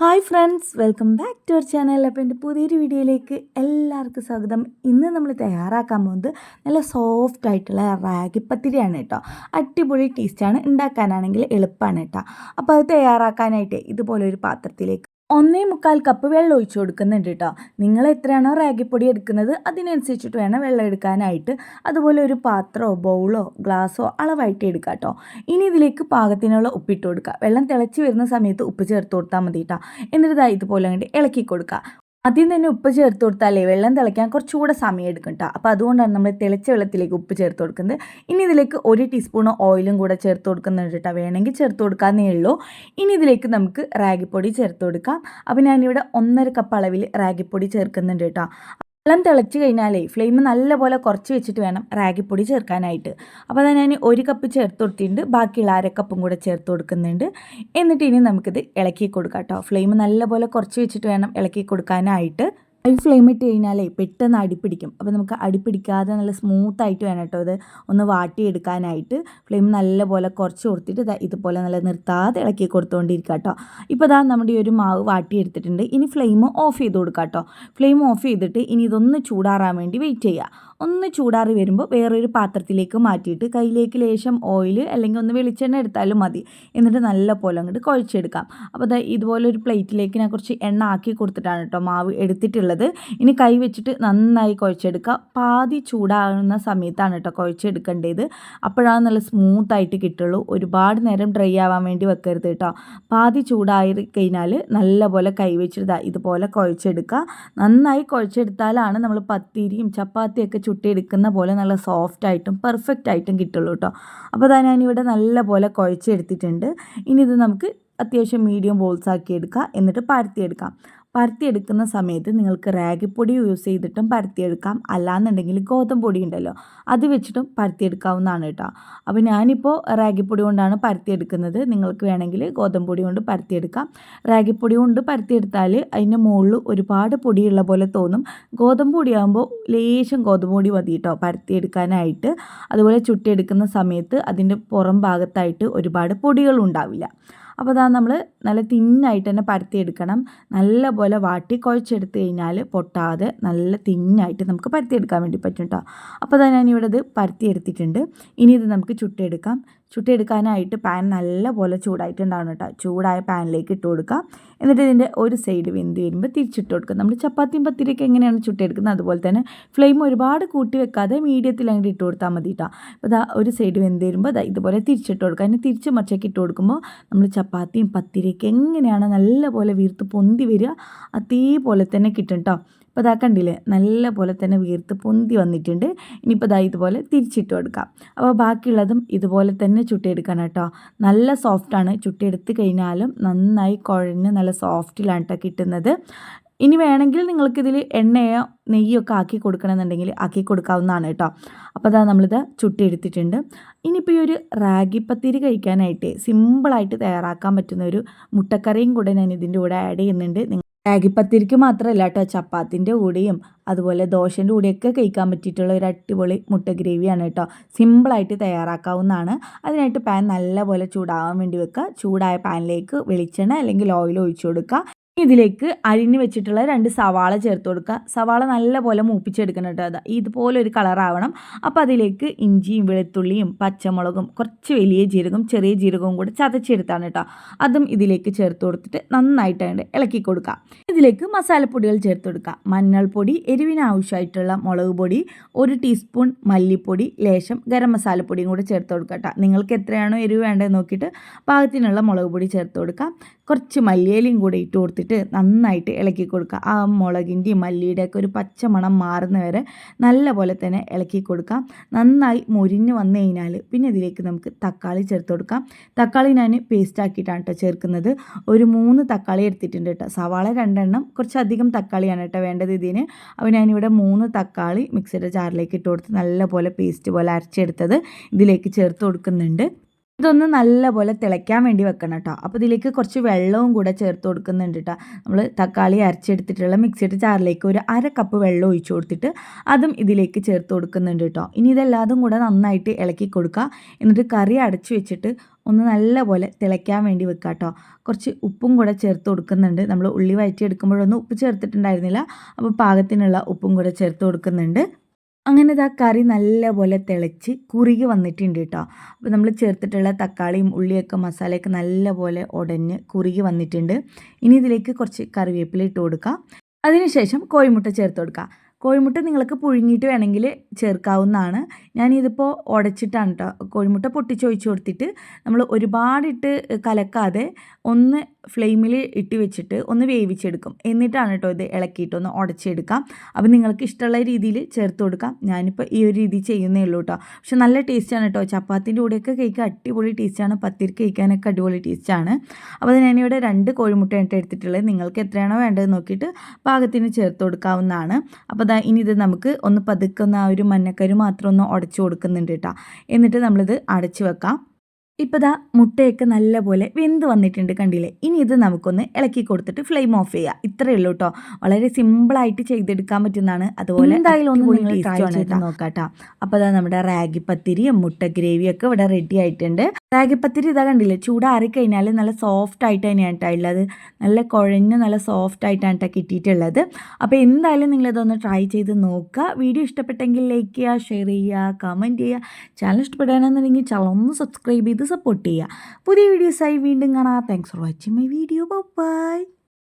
Hi friends welcome back to our channel. അപ്പോൾ എന്റെ പുതിയൊരു വീഡിയോയിലേക്ക് എല്ലാവർക്കും സ്വാഗതം. ഇന്ന് നമ്മൾ തയ്യാറാക്കാൻ പോകുന്നത് നല്ല സോഫ്റ്റ് ആയിട്ടുള്ള റാഗി പത്തിരിയാണ് കേട്ടോ. അടിപൊളി ടേസ്റ്റാണ് ഉണ്ടാക്കാനാണെങ്കിൽ എളുപ്പമാണ് കേട്ടോ. അപ്പോൾ അത് തയ്യാറാക്കാനായിട്ട് ഇതുപോലെ ഒരു പാത്രത്തിലേക്ക് ഒന്നേ മുക്കാൽ കപ്പ് വെള്ളം ഒഴിച്ചു കൊടുക്കുന്നുണ്ട് കേട്ടോ നിങ്ങൾ എത്രയാണോ റാഗിപ്പൊടി എടുക്കുന്നത് അതിനനുസരിച്ചിട്ട് വേണം വെള്ളം എടുക്കാനായിട്ട്. അതുപോലെ ഒരു പാത്രമോ ബൗളോ ഗ്ലാസ്സോ അളവായിട്ട് എടുക്കുക കേട്ടോ ഇനി ഇതിലേക്ക് പാകത്തിനുള്ള ഉപ്പിട്ട് കൊടുക്കുക വെള്ളം തിളച്ച് വരുന്ന സമയത്ത് ഉപ്പ് ചേർത്ത് കൊടുത്താൽ മതി കേട്ടോ എന്നിട്ട് ഇതുപോലെ അങ്ങോട്ട് ഇളക്കി കൊടുക്കുക ആദ്യം തന്നെ ഉപ്പ് ചേർത്ത് കൊടുത്താലേ വെള്ളം തിളയ്ക്കാൻ കുറച്ചുകൂടെ സമയം എടുക്കും കേട്ടോ അപ്പോൾ അതുകൊണ്ടാണ് നമ്മൾ തിളച്ച വെള്ളത്തിലേക്ക് ഉപ്പ് ചേർത്ത് കൊടുക്കുന്നത്. ഇനി ഇതിലേക്ക് ഒരു ടീസ്പൂൺ ഓയിലും കൂടെ ചേർത്ത് കൊടുക്കുന്നുണ്ട് കേട്ടോ വേണമെങ്കിൽ ചേർത്ത് കൊടുക്കാമെന്നേ ഉള്ളൂ. ഇനി ഇതിലേക്ക് നമുക്ക് റാഗിപ്പൊടി ചേർത്ത് കൊടുക്കാം. അപ്പോൾ ഞാനിവിടെ ഒന്നര കപ്പ് അളവിൽ റാഗിപ്പൊടി ചേർക്കുന്നുണ്ട് കേട്ടോ വെള്ളം തിളച്ച് കഴിഞ്ഞാലേ ഫ്ലെയിം നല്ലപോലെ കുറച്ച് വെച്ചിട്ട് വേണം റാഗിപ്പൊടി ചേർക്കാനായിട്ട്. അപ്പോൾ അതാ ഞാൻ ഒരു കപ്പ് ചേർത്ത് കൊടുത്തിട്ടുണ്ട്. ബാക്കിയുള്ള അര കപ്പും കൂടെ ചേർത്ത് കൊടുക്കുന്നുണ്ട്. എന്നിട്ട് ഇനി നമുക്കിത് ഇളക്കി കൊടുക്കാം കേട്ടോ. ഫ്ലെയിം നല്ലപോലെ കുറച്ച് വെച്ചിട്ട് വേണം ഇളക്കി കൊടുക്കാനായിട്ട്. ഹൈ ഫ്ലെയിം ഇട്ട് കഴിഞ്ഞാലേ പെട്ടെന്ന് അടിപ്പിടിക്കും. അപ്പോൾ നമുക്ക് അടിപ്പിടിക്കാതെ നല്ല സ്മൂത്ത് ആയിട്ട് വേണം കേട്ടോ അത് ഒന്ന് വാട്ടിയെടുക്കാനായിട്ട്. ഫ്ലെയിം നല്ലപോലെ കുറച്ച് കൊടുത്തിട്ട് ഇതുപോലെ നല്ല നിർത്താതെ ഇളക്കി കൊടുത്തുകൊണ്ടിരിക്കുക കേട്ടോ. ഇപ്പോൾ ഇതാ നമ്മുടെ ഈ ഒരു മാവ് വാട്ടിയെടുത്തിട്ടുണ്ട്. ഇനി ഫ്ലെയിം ഓഫ് ചെയ്ത് കൊടുക്കുക കേട്ടോ. ഫ്ലെയിം ഓഫ് ചെയ്തിട്ട് ഇനി ഇതൊന്ന് ചൂടാറാൻ വേണ്ടി വെയിറ്റ് ചെയ്യുക. ഒന്ന് ചൂടാറി വരുമ്പോൾ വേറൊരു പാത്രത്തിലേക്ക് മാറ്റിയിട്ട് കയ്യിലേക്ക് ലേശം ഓയിൽ അല്ലെങ്കിൽ ഒന്ന് വെളിച്ചെണ്ണ എടുത്താലും മതി. എന്നിട്ട് നല്ല പോലെ അങ്ങോട്ട് കുഴച്ചെടുക്കാം. അപ്പോൾ ഇതുപോലെ ഒരു പ്ലേറ്റിലേക്ക് ഞാൻ കുറച്ച് എണ്ണ ആക്കി കൊടുത്തിട്ടാണ് കേട്ടോ മാവ് എടുത്തിട്ടുള്ളത്. ഇനി കൈ വെച്ചിട്ട് നന്നായി കുഴച്ചെടുക്കുക പാതി ചൂടാകുന്ന സമയത്താണ് കേട്ടോ കുഴച്ചെടുക്കേണ്ടത്. അപ്പോഴാണ് നല്ല സ്മൂത്തായിട്ട് കിട്ടുള്ളൂ. ഒരുപാട് നേരം ഡ്രൈ ആവാൻ വേണ്ടി വെക്കരുത് കേട്ടോ പാതി ചൂടായി കഴിഞ്ഞാൽ നല്ലപോലെ കൈ വെച്ചിട്ട് ഇതുപോലെ കുഴച്ചെടുക്കുക നന്നായി കുഴച്ചെടുത്താലാണ് നമ്മൾ പത്തിരിയും ചപ്പാത്തിയൊക്കെ ചുട്ടിയെടുക്കുന്ന പോലെ നല്ല സോഫ്റ്റ് ആയിട്ടും പെർഫെക്റ്റ് ആയിട്ടും കിട്ടുള്ളൂ കേട്ടോ അപ്പോൾ അതാ ഞാനിവിടെ നല്ല പോലെ കുഴച്ചെടുത്തിട്ടുണ്ട്. ഇനി ഇത് നമുക്ക് അത്യാവശ്യം മീഡിയം ബോൾസ് ആക്കി എടുക്കുക എന്നിട്ട് പരത്തിയെടുക്കാം പരത്തിയെടുക്കുന്ന സമയത്ത് നിങ്ങൾക്ക് റാഗിപ്പൊടി യൂസ് ചെയ്തിട്ടും പരത്തിയെടുക്കാം. അല്ലാന്നുണ്ടെങ്കിൽ ഗോതമ്പ് പൊടി ഉണ്ടല്ലോ അത് വെച്ചിട്ടും പരത്തിയെടുക്കാവുന്നതാണ് കേട്ടോ. അപ്പോൾ ഞാനിപ്പോൾ റാഗിപ്പൊടി കൊണ്ടാണ് പരത്തിയെടുക്കുന്നത്. നിങ്ങൾക്ക് വേണമെങ്കിൽ ഗോതമ്പ് പൊടി കൊണ്ട് പരത്തിയെടുക്കാം. റാഗിപ്പൊടി കൊണ്ട് പരത്തിയെടുത്താൽ അതിന്റെ മുകളിൽ ഒരുപാട് പൊടിയുള്ള പോലെ തോന്നും. ഗോതമ്പ് പൊടിയാകുമ്പോൾ ലേശം ഗോതമ്പ് പൊടി മതി കേട്ടോ പരത്തിയെടുക്കാനായിട്ട്. അതുപോലെ ചുട്ടിയെടുക്കുന്ന സമയത്ത് അതിന്റെ പുറം ഭാഗത്തായിട്ട് ഒരുപാട് പൊടികൾ ഉണ്ടാവില്ല. അപ്പോൾ അതാ നമ്മൾ നല്ല തിന്നായിട്ട് തന്നെ പരത്തിയെടുക്കണം നല്ല പോലെ വാട്ടി കുഴച്ചെടുത്ത് കഴിഞ്ഞാൽ പൊട്ടാതെ നല്ല തിന്നായിട്ട് നമുക്ക് പരത്തിയെടുക്കാൻ വേണ്ടി പറ്റും കേട്ടോ അപ്പോൾ അതാ ഞാനിവിടെ ഇത് പരത്തിയെടുത്തിട്ടുണ്ട്. ഇനി ഇത് നമുക്ക് ചുട്ടെടുക്കാം. ചുട്ടെടുക്കാനായിട്ട് പാൻ നല്ല പോലെ ചൂടായിട്ടുണ്ടാവണം കേട്ടോ. ചൂടായ പാനിലേക്ക് ഇട്ട് കൊടുക്കുക എന്നിട്ട് ഇതിന്റെ ഒരു സൈഡ് വെന്ത് വരുമ്പോൾ തിരിച്ചിട്ട് കൊടുക്കുക നമ്മൾ ചപ്പാത്തിയും പത്തിരിയൊക്കെ എങ്ങനെയാണ് ചുട്ടെടുക്കുന്നത് അതുപോലെ തന്നെ ഫ്ലെയിം ഒരുപാട് കൂട്ടി വെക്കാതെ മീഡിയത്തിൽ അങ്ങോട്ട് ഇട്ട് കൊടുത്താൽ മതി കേട്ടോ. അപ്പോൾ ഇതാ ഒരു സൈഡ് വെന്ത് വരുമ്പോൾ ഇതാ ഇതുപോലെ തിരിച്ചിട്ട് കൊടുക്കുക അതിന് തിരിച്ച് മറിച്ചൊക്കെ ഇട്ട് കൊടുക്കുമ്പോൾ നമ്മൾ ചപ്പാത്തിയും പത്തിരിയൊക്കെ എങ്ങനെയാണ് നല്ലപോലെ വീർത്ത് പൊന്തി വരിക അതേപോലെ തന്നെ കിട്ടും കേട്ടോ. അപ്പോൾ ഇതാ കണ്ടില്ലേ നല്ല പോലെ തന്നെ വീർത്ത് പൊന്തി വന്നിട്ടുണ്ട്. ഇനിയിപ്പോൾ ഇതാ ഇതുപോലെ തിരിച്ചിട്ട് കൊടുക്കാം. അപ്പോൾ ബാക്കിയുള്ളതും ഇതുപോലെ തന്നെ ചുട്ടിയെടുക്കണം കേട്ടോ. നല്ല സോഫ്റ്റാണ് ചുട്ടിയെടുത്ത് കഴിഞ്ഞാലും നന്നായി കുഴഞ്ഞ് നല്ല സോഫ്റ്റിലാണ് കേട്ടോ കിട്ടുന്നത്. ഇനി വേണമെങ്കിൽ നിങ്ങൾക്കിതിൽ എണ്ണയോ നെയ്യോ ഒക്കെ ആക്കി കൊടുക്കണമെന്നുണ്ടെങ്കിൽ ആക്കി കൊടുക്കാവുന്നതാണ് കേട്ടോ. അപ്പോൾ അതാ നമ്മളിത് ചുട്ടിയെടുത്തിട്ടുണ്ട്. ഇനിയിപ്പോൾ ഈ ഒരു റാഗിപ്പത്തിരി കഴിക്കാനായിട്ട് സിമ്പിളായിട്ട് തയ്യാറാക്കാൻ പറ്റുന്ന ഒരു മുട്ടക്കറിയും കൂടെ ഞാൻ ഇതിന്റെ കൂടെ ആഡ് ചെയ്യുന്നുണ്ട്. രാഗിപ്പത്തിരിക്ക് മാത്രമല്ല കേട്ടോ ചപ്പാത്തിന്റെ കൂടെയും അതുപോലെ ദോശന്റെ കൂടെയൊക്കെ കഴിക്കാൻ പറ്റിയിട്ടുള്ള ഒരു അടിപൊളി മുട്ട ഗ്രേവിയാണ് കേട്ടോ സിമ്പിളായിട്ട് തയ്യാറാക്കാവുന്നതാണ്. അതിനായിട്ട് പാൻ നല്ലപോലെ ചൂടാവാൻ വേണ്ടി വെക്കുക. ചൂടായ പാനിലേക്ക് വെളിച്ചെണ്ണ അല്ലെങ്കിൽ ഓയിൽ ഒഴിച്ചു കൊടുക്കുക. ഇതിലേക്ക് അരിഞ്ഞു വെച്ചിട്ടുള്ള രണ്ട് സവാള ചേർത്ത് കൊടുക്കുക. സവാള നല്ലപോലെ മൂപ്പിച്ചെടുക്കണം കേട്ടോ അത്. ഇതുപോലെ ഒരു കളറാവണം അപ്പോൾ അതിലേക്ക് ഇഞ്ചിയും വെളുത്തുള്ളിയും പച്ചമുളകും കുറച്ച് വലിയ ജീരകം ചെറിയ ജീരകവും കൂടി ചതച്ചെടുത്താണ് കേട്ടോ. അതും ഇതിലേക്ക് ചേർത്ത് കൊടുത്തിട്ട് നന്നായിട്ട് അതിന്റെ ഇളക്കി കൊടുക്കുക. ഇതിലേക്ക് മസാലപ്പൊടികൾ ചേർത്ത് കൊടുക്കുക. മഞ്ഞൾപ്പൊടി എരിവിന് ആവശ്യമായിട്ടുള്ള മുളക് പൊടി ഒരു ടീസ്പൂൺ മല്ലിപ്പൊടി ലേശം ഗരം മസാലപ്പൊടിയും കൂടെ ചേർത്ത് കൊടുക്കുക കേട്ടോ. നിങ്ങൾക്ക് എത്രയാണോ എരിവ് വേണ്ടതെന്ന് നോക്കിയിട്ട് പാകത്തിനുള്ള മുളക് പൊടി ചേർത്ത് കൊടുക്കുക. കുറച്ച് മല്ലിയിലയും കൂടെ ഇട്ട് കൊടുത്തിട്ട് നന്നായിട്ട് ഇളക്കി കൊടുക്കുക. ആ മുളകിന്റെയും മല്ലിയുടെയൊക്കെ ഒരു പച്ച മണം മാറുന്ന വരെ നല്ല പോലെ തന്നെ ഇളക്കി കൊടുക്കാം. നന്നായി മുരിഞ്ഞ് വന്നു കഴിഞ്ഞാൽ പിന്നെ ഇതിലേക്ക് നമുക്ക് തക്കാളി ചേർത്ത് കൊടുക്കാം. തക്കാളി ഞാൻ പേസ്റ്റ് ആക്കിയിട്ടാണ് കേട്ടോ ചേർക്കുന്നത്. ഒരു മൂന്ന് തക്കാളി എടുത്തിട്ടുണ്ട് കേട്ടോ സവാള രണ്ടെണ്ണം കുറച്ചധികം തക്കാളിയാണ് കേട്ടോ വേണ്ടത് ഇതിന്. അപ്പോൾ ഞാനിവിടെ മൂന്ന് തക്കാളി മിക്സിയുടെ ജാറിലേക്ക് ഇട്ട് കൊടുത്ത് നല്ല പോലെ പേസ്റ്റ് പോലെ അരച്ചെടുത്തത് ഇതിലേക്ക് ചേർത്ത് കൊടുക്കുന്നുണ്ട്. ഇതൊന്ന് നല്ലപോലെ തിളയ്ക്കാൻ വേണ്ടി വെക്കണം കേട്ടോ അപ്പോൾ ഇതിലേക്ക് കുറച്ച് വെള്ളവും കൂടെ ചേർത്ത് കൊടുക്കുന്നുണ്ട് കേട്ടോ നമ്മൾ തക്കാളി അരച്ചെടുത്തിട്ടുള്ള മിക്സിയുടെ ചാറിലേക്ക് ഒരു അര കപ്പ് വെള്ളം ഒഴിച്ചു കൊടുത്തിട്ട് അതും ഇതിലേക്ക് ചേർത്ത് കൊടുക്കുന്നുണ്ട് കേട്ടോ ഇനി ഇതെല്ലാതും കൂടെ നന്നായിട്ട് ഇളക്കി കൊടുക്കുക എന്നിട്ട് കറി അടച്ചു വെച്ചിട്ട് ഒന്ന് നല്ലപോലെ തിളയ്ക്കാൻ വേണ്ടി വെക്കുക കേട്ടോ കുറച്ച് ഉപ്പും കൂടെ ചേർത്ത് കൊടുക്കുന്നുണ്ട്. നമ്മൾ ഉള്ളി വഴറ്റി എടുക്കുമ്പോഴൊന്നും ഉപ്പ് ചേർത്തിട്ടുണ്ടായിരുന്നില്ല. അപ്പോൾ പാകത്തിനുള്ള ഉപ്പും കൂടെ ചേർത്ത് കൊടുക്കുന്നുണ്ട്. അങ്ങനെ ഇതാ കറി നല്ലപോലെ തിളച്ച് കുറുകി വന്നിട്ടുണ്ട് കേട്ടോ അപ്പോൾ നമ്മൾ ചേർത്തിട്ടുള്ള തക്കാളിയും ഉള്ളിയൊക്കെ മസാലയൊക്കെ നല്ലപോലെ ഉടഞ്ഞ് കുറുകി വന്നിട്ടുണ്ട്. ഇനി ഇതിലേക്ക് കുറച്ച് കറിവേപ്പില ഇട്ട് കൊടുക്കുക അതിനുശേഷം കോഴിമുട്ട ചേർത്ത് കൊടുക്കുക കോഴിമുട്ട നിങ്ങൾക്ക് പുഴുങ്ങിയിട്ട് വേണമെങ്കിൽ ചേർക്കാവുന്നതാണ്. ഞാനിതിപ്പോൾ ഉടച്ചിട്ടാണ് കേട്ടോ കോഴിമുട്ട പൊട്ടിച്ചൊഴിച്ച് കൊടുത്തിട്ട് നമ്മൾ ഒരുപാടിട്ട് കലക്കാതെ ഒന്ന് ഫ്ലെയിമിൽ ഇട്ട് വെച്ചിട്ട് ഒന്ന് വേവിച്ചെടുക്കും. എന്നിട്ടാണ് കേട്ടോ ഇത് ഇളക്കിയിട്ട് ഒന്ന് ഉടച്ചെടുക്കാം. അപ്പോൾ നിങ്ങൾക്ക് ഇഷ്ടമുള്ള രീതിയിൽ ചേർത്ത് കൊടുക്കാം. ഞാനിപ്പോൾ ഈ ഒരു രീതി ചെയ്യുന്നേ ഉള്ളൂ കേട്ടോ പക്ഷെ നല്ല ടേസ്റ്റാണ് കേട്ടോ ചപ്പാത്തിന്റെ കൂടെയൊക്കെ കേക്ക് അടിപൊളി ടേസ്റ്റാണ്. പത്തിരി കഴിക്കാനൊക്കെ അടിപൊളി ടേസ്റ്റാണ്. അപ്പോൾ ഞാനിവിടെ രണ്ട് കോഴിമുട്ടയായിട്ട് എടുത്തിട്ടുള്ളത്. നിങ്ങൾക്ക് എത്രയാണോ വേണ്ടത് നോക്കിയിട്ട് പാകത്തിന് ചേർത്ത് കൊടുക്കാവുന്നതാണ്. അപ്പോൾ ദാ ഇനി ഇത് നമുക്ക് ഒന്ന് പതുക്കുന്ന ആ ഒരു മഞ്ഞക്കരു മാത്രം ഒന്ന് ഉടച്ചു കൊടുക്കുന്നുണ്ട് കേട്ടോ എന്നിട്ട് നമ്മളിത് അടച്ചു വെക്കാം. ഇപ്പോൾ ദാ മുട്ടയൊക്കെ നല്ലപോലെ വെന്ത് വന്നിട്ടുണ്ട് കണ്ടില്ലേ? ഇനി ഇത് നമുക്കൊന്ന് ഇളക്കി കൊടുത്തിട്ട് ഫ്ലെയിം ഓഫ് ചെയ്യുക ഇത്രയേ ഉള്ളൂ കേട്ടോ വളരെ സിമ്പിളായിട്ട് ചെയ്തെടുക്കാൻ പറ്റുന്നതാണ്. അതുപോലെ എന്തായാലും ഒന്ന് ട്രൈ ചെയ്ത് നോക്കാട്ടോ അപ്പോൾ അതാ നമ്മുടെ റാഗി പത്തിരിയും മുട്ട ഗ്രേവിയും ഒക്കെ ഇവിടെ റെഡി ആയിട്ടുണ്ട്. റാഗി പത്തിരി ഇതാ കണ്ടില്ലേ? ചൂടാറി കഴിഞ്ഞാൽ നല്ല സോഫ്റ്റ് ആയിട്ട് തന്നെയാണ് കേട്ടോ ഉള്ളത്. നല്ല കുഴഞ്ഞ് നല്ല സോഫ്റ്റ് ആയിട്ടാണ് കേട്ടോ കിട്ടിയിട്ടുള്ളത്. അപ്പോൾ എന്തായാലും നിങ്ങളിതൊന്ന് ട്രൈ ചെയ്ത് നോക്കുക. വീഡിയോ ഇഷ്ടപ്പെട്ടെങ്കിൽ ലൈക്ക് ചെയ്യുക ഷെയർ ചെയ്യുക കമന്റ് ചെയ്യുക. ചാനൽ ഇഷ്ടപ്പെടുകയാണെന്നുണ്ടെങ്കിൽ ചാനൽ ഒന്ന് സബ്സ്ക്രൈബ് ചെയ്ത് സപ്പോർട്ട് ചെയ്യുക. പുതിയ വീഡിയോസായി വീണ്ടും കാണാം. Thanks for watching my video bye